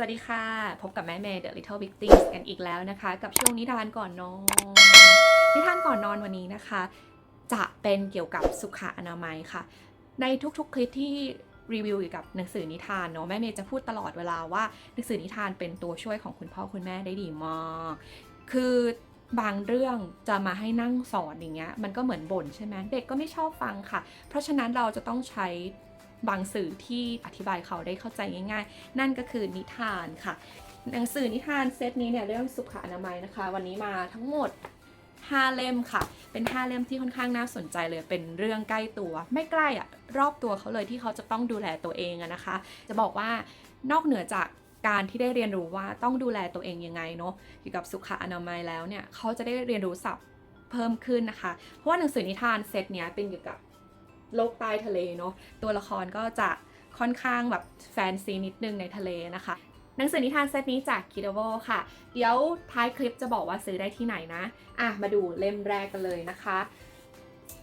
วัสดีค่ะ พบกับแม่เมย์ The Little Big Things กันอีกแล้วนะคะ กับช่วงนิทานก่อนนอน นิทานก่อนนอนวันนี้นะคะ จะเป็นเกี่ยวกับสุขอนามัยค่ะ ในทุกๆคลิปที่รีวิวเกี่ยวกับหนังสือนิทานเนาะแม่เมย์จะพูดตลอดเวลาว่าหนังสือนิทานเป็นตัวช่วยของคุณพ่อคุณแม่ได้ดีมากคือบางเรื่องจะมาให้นั่งสอนอย่างเงี้ยมันก็เหมือนบ่นใช่ไหมเด็กก็ไม่ชอบฟังค่ะ เพราะฉะนั้นเราจะต้องใช้ บางสื่อที่อธิบายเขาได้เข้าใจง่าย ๆ นั่นก็คือนิทานค่ะ หนังสือนิทานเซตนี้เนี่ยเรื่องสุขอนามัยนะคะ วันนี้มาทั้งหมด5เล่มค่ะ เป็น5เล่มที่ค่อนข้างน่าสนใจเลย เป็นเรื่องใกล้ตัว ไม่ใกล้อะรอบตัวเขาเลยที่เขาจะต้องดูแลตัวเองอะนะคะ จะบอกว่านอกเหนือจากการที่ได้เรียนรู้ว่าต้องดูแลตัวเองยังไงเนาะเกี่ยวกับสุขอนามัยแล้วเนี่ยเขาจะได้เรียนรู้ศัพท์เพิ่มขึ้นนะคะ เพราะว่าหนังสือนิทานเซตเนี้ยเป็นเกี่ยวกับ โลกใต้ทะเลเนาะตัวละครก็จะค่อนข้างแบบแฟนซีนิดนึงในทะเลนะคะหนังสือนิทานเซตนี้จาก k i d a v o ค่ะ เดี๋ยวท้ายคลิปจะบอกว่าซื้อได้ที่ไหนนะ อะ มาดูเล่มแรกกันเลยนะคะ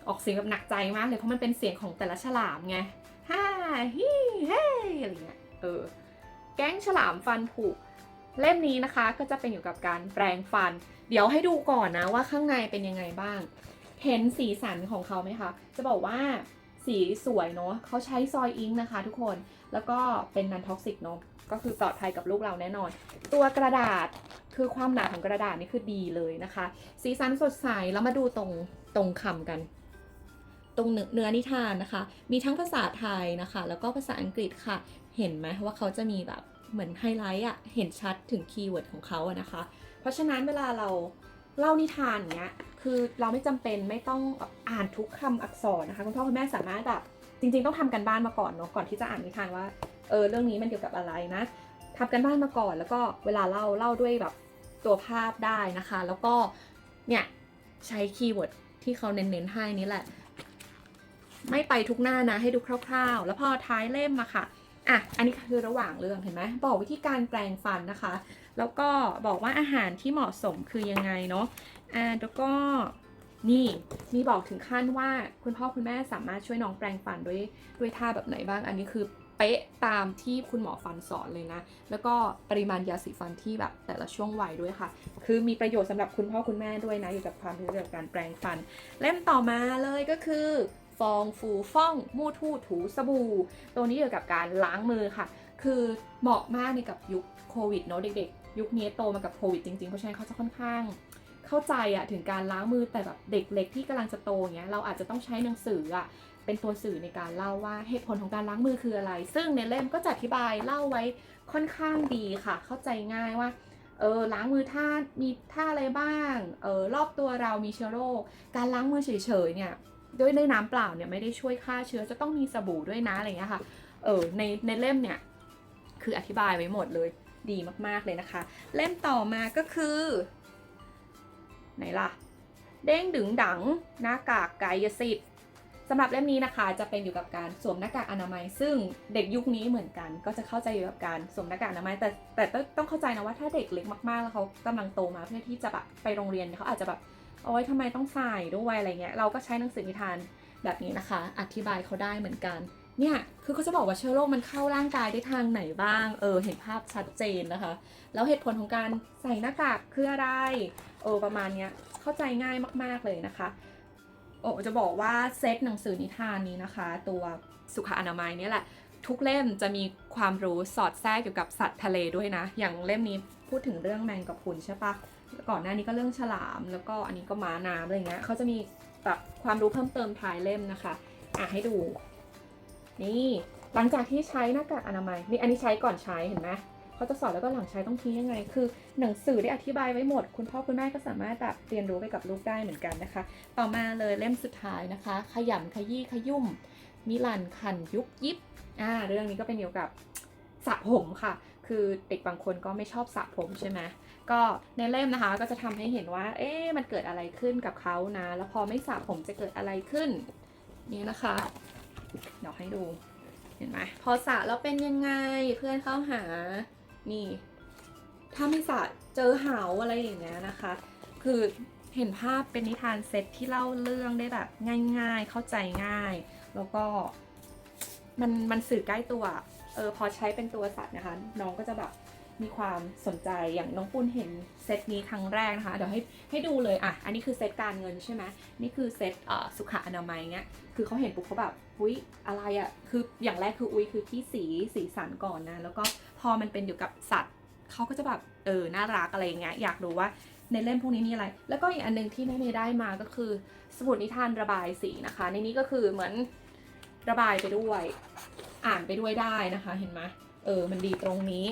ออกเสียงแบบหนักใจมากเลย เพราะมันเป็นเสียงของแต่ละฉลามไงฮ่าฮีเฮ้อะไรเงี้ย เออ แก๊งฉลามฟันผุ เล่มนี้นะคะก็จะเป็นอยู่กับการแปรงฟัน เดี๋ยวให้ดูก่อนนะว่าข้างในเป็นยังไงบ้าง เห็นสีสันของเขาไหมคะ จะบอกว่า สีสวยเนาะเขาใช้ซอยอิงนะคะทุกคน แล้วก็เป็นนันท็อกซิกเนาะก็คือปลอดภัยกับลูกเราแน่นอน ตัวกระดาษคือความหนาของกระดาษนี่คือดีเลยนะคะ สีสันสดใสแล้วมาดูตรงตรงคำกัน ตรงเนื้อเนื้อนิทานนะคะ มีทั้งภาษาไทยนะคะ แล้วก็ภาษาอังกฤษค่ะ เห็นไหมว่าเขาจะมีแบบเหมือนไฮไลท์อะเห็นชัดถึงคีย์เวิร์ดของเขาอะนะคะ เพราะฉะนั้นเวลาเราเล่านิทานอย่างเงี้ย คือเราไม่จำเป็นไม่ต้องอ่านทุกคำอักษรนะคะคุณพ่อคุณแม่สามารถแบบจริง ๆ ต้องทำกันบ้านมาก่อนเนาะก่อนที่จะอ่านนิทานว่าเออเรื่องนี้มันเกี่ยวกับอะไรนะทำกันบ้านมาก่อน แล้วก็เวลาเล่าเล่าด้วยแบบตัวภาพได้นะคะ แล้วก็เนี่ยใช้คีย์เวิร์ดที่เขาเน้นๆให้นี่แหละ ไม่ไปทุกหน้านะให้ดูคร่าวๆ แล้วพอท้ายเล่มอะค่ะอะอันนี้คือระหว่างเรื่องเห็นไหมบอกวิธีการแปลงฟันนะคะ แล้วก็บอกว่าอาหารที่เหมาะสมคือยังไงเนาะ อ่าแล้วก็นี่มีบอกถึงขั้นว่าคุณพ่อคุณแม่สามารถช่วยน้องแปลงฟันด้วยด้วยท่าแบบไหนบ้าง อันนี้คือเป๊ะตามที่คุณหมอฟันสอนเลยนะ แล้วก็ปริมาณยาสีฟันที่แบบแต่ละช่วงวัยด้วยค่ะ คือมีประโยชน์สำหรับคุณพ่อคุณแม่ด้วยนะเกี่ยวกับความรู้เกี่ยวกับการแปลงฟัน เล่มต่อมาเลยก็คือฟองฟูฟ่อง มูดทูถูสบู่ ตัวนี้เกี่ยวกับการล้างมือค่ะ คือเหมาะมากในกับยุคโควิดเนาะเด็กๆ ยุคนี้โตมากับโควิดจริงๆ เพราะฉะนั้นเขาจะค่อนข้าง เข้าใจอะถึงการล้างมือแต่แบบเด็กเล็กที่กำลังจะโตเงี้ยเราอาจจะต้องใช้หนังสืออะเป็นตัวสื่อในการเล่าว่าเหตุผลของการล้างมือคืออะไร ซึ่งในเล่มก็จะอธิบายเล่าไว้ค่อนข้างดีค่ะ เข้าใจง่ายว่าเออล้างมือท่ามีท่าอะไรบ้างเออรอบตัวเรามีเชื้อโรคการล้างมือเฉยๆเนี่ยด้วยด้วยน้ำเปล่าเนี่ยไม่ได้ช่วยฆ่าเชื้อจะต้องมีสบู่ด้วยนะอะไรเงี้ยค่ะเออในในเล่มเนี่ยคืออธิบายไว้หมดเลยดีมากๆเลยนะคะ เล่มต่อมาก็คือ ไหนล่ะ เด้งดึงดังหน้ากากกายสิทธิ์สำหรับเล่มนี้นะคะจะเป็นอยู่กับการสวมหน้ากากอนามัย ซึ่งเด็กยุคนี้เหมือนกัน ก็จะเข้าใจอยู่กับการสวมหน้ากากอนามัย แต่แต่ต้องต้องเข้าใจนะว่าถ้าเด็กเล็กมากๆแล้วเขากำลังโตมาเพื่อที่จะแบบไปโรงเรียนเขาอาจจะแบบโอ๊ยทำไมต้องใส่ด้วยอะไรเงี้ยเราก็ใช้หนังสือนิทานแบบนี้นะคะ อธิบายเขาได้เหมือนกันเนี่ยคือเขาจะบอกว่าเชื้อโรคมันเข้าร่างกายได้ทางไหนบ้าง เออ เห็นภาพชัดเจนนะคะ แล้วเหตุผลของการใส่หน้ากากคืออะไร ออประมาณเนี้ยเข้าใจง่ายมากๆเลยนะคะโอ้จะบอกว่าเซตหนังสือนิทานนี้นะคะ ตัวสุขอนามัยเนี่ยแหละ ทุกเล่มจะมีความรู้สอดแทรกเกี่ยวกับสัตว์ทะเลด้วยนะ อย่างเล่มนี้พูดถึงเรื่องแมงกะพรุนใช่ปะก่อนหน้านี้ก็เรื่องฉลามแล้วก็อันนี้ก็ม้าน้ำอะไรเงี้ยเขาจะมีแบบความรู้เพิ่มเติมท้ายเล่มนะคะอะให้ดู นี่หลังจากที่ใช้หน้ากากอนามัยนี่อันนี้ใช้ก่อนใช้เห็นไหม เขาจะสอนแล้วก็หลังใช้ต้องทิ้งยังไง คือหนังสือได้อธิบายไว้หมด คุณพ่อคุณแม่ก็สามารถแบบเรียนรู้ไปกับลูกได้เหมือนกันนะคะ ต่อมาเลยเล่มสุดท้ายนะคะ ขยำขยี้ขยุ่ม มิลันคันยุบยิบอ่าเรื่องนี้ก็เป็นเกี่ยวกับสระผมค่ะ คือเด็กบางคนก็ไม่ชอบสระผมใช่ไหมก็ในเล่มนะคะก็จะทำให้เห็นว่า เอ๊ะมันเกิดอะไรขึ้นกับเขานะ แล้วพอไม่สระผมจะเกิดอะไรขึ้น นี่นะคะ เดี๋ยวให้ดู เห็นไหมพอสระแล้วเป็นยังไงเพื่อนเข้าหา นี่ ถ้าไม่สระเจอเหาอะไรอย่างเงี้ยนะคะ คือเห็นภาพเป็นนิทานเซตที่เล่าเรื่องได้แบบง่าย ๆ เข้าใจง่าย แล้วก็มันมันสื่อใกล้ตัว เออพอใช้เป็นตัวสัตว์นะคะ น้องก็จะแบบมีความสนใจอย่างน้องปุ้นเห็นเซตนี้ครั้งแรกนะคะ เดี๋ยวให้ให้ดูเลยอะอันนี้คือเซตการเงินใช่ไหมนี่คือเซตเอ่อสุขอนามัยเงี้ยคือเขาเห็นปุ๊บเขาแบบอุ้ยอะไรอะ่ะคืออย่างแรกคืออุ้ยคือที่สีสีสันก่อนนะ แล้วก็ พอมันเป็นเกี่กับสัตว์เขาก็จะแบบเออน่ารักอะไรอย่างเงี้ยอยากรู้ว่าในเล่มพวกนี้มีอะไร แล้วก็อีกอันหนึงที่แม่เมย์ได้มาก็คือ สมุดนิทานระบายสีนะคะ ในนี้ก็คือเหมือนระบายไปด้วย อ่านไปด้วยได้นะคะเห็นไหมเออมันดีตรงนี้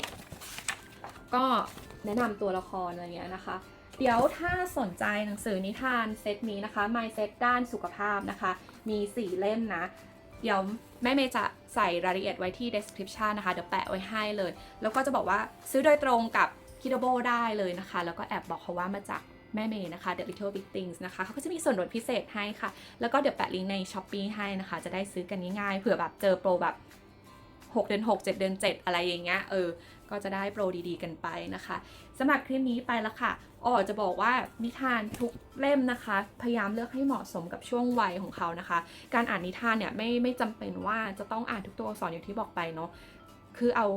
ก็แนะนำตัวละครอะไรเงี้ยนะคะ เดี๋ยวถ้าสนใจหนังสือนิทานเซตนี้นะคะ My Set ด้านสุขภาพนะคะ มี 4 เล่มนะ เดี๋ยวแม่เมย์จะใส่รายละเอียดไว้ที่ description นะคะ เดี๋ยวแปะไว้ให้เลย แล้วก็จะบอกว่าซื้อโดยตรงกับ k i d o b o ได้เลยนะคะ แล้วก็แอบบอกเขาว่ามาจากแม่เมย์นะคะ The Little Big Things นะคะเขาก็จะมีส่วนลดพิเศษให้ค่ะ แล้วก็เดี๋ยวแปะลิงก์ใน s h อ p e e ให้นะคะ จะได้ซื้อกันง่ายๆเผื่อแบบเจอโปรแบบ 6 เดือน 6 7 เดือน 7 อะไรอย่างเงี้ยเออ ก็จะได้โปรดีๆกันไปนะคะ สำหรับคลิปนี้ไปแล้วค่ะอ๋อจะบอกว่านิทานทุกเล่มนะคะ พยายามเลือกให้เหมาะสมกับช่วงวัยของเขานะคะ การอ่านนิทานเนี่ยไม่ไม่จำเป็นว่าจะต้องอ่านทุกตัวอักษรอย่างที่บอกไปเนาะคือเอา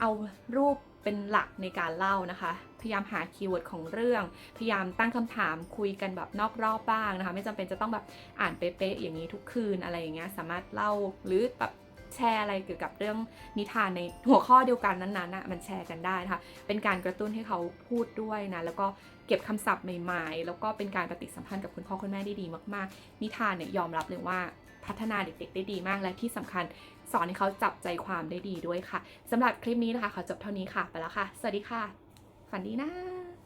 เอารูปเป็นหลักในการเล่านะคะ พยายามหาคีย์เวิร์ดของเรื่อง พยายามตั้งคำถามคุยกันแบบนอกรอบบ้างนะคะ ไม่จำเป็นจะต้องแบบอ่านเป๊ะๆอย่างนี้ทุกคืนอะไรอย่างเงี้ย สามารถเล่าหรือแบบ แชร์อะไรเกี่ยวกับเรื่องนิทานในหัวข้อเดียวกันนั้นๆนะมันแชร์กันได้นะคะเป็นการกระตุ้นให้เขาพูดด้วยนะแล้วก็เก็บคำศัพท์ใหม่ๆ แล้วก็เป็นการปฏิสัมพันธ์กับคุณพ่อคุณแม่ได้ดีมากๆ นิทานเนี่ยยอมรับเลยว่าพัฒนาเด็กๆ ได้ดีมากและที่สำคัญสอนให้เขาจับใจความได้ดีด้วยค่ะสำหรับคลิปนี้นะคะขอจบเท่านี้ค่ะไปแล้วค่ะ สวัสดีค่ะ ฝันดีนะ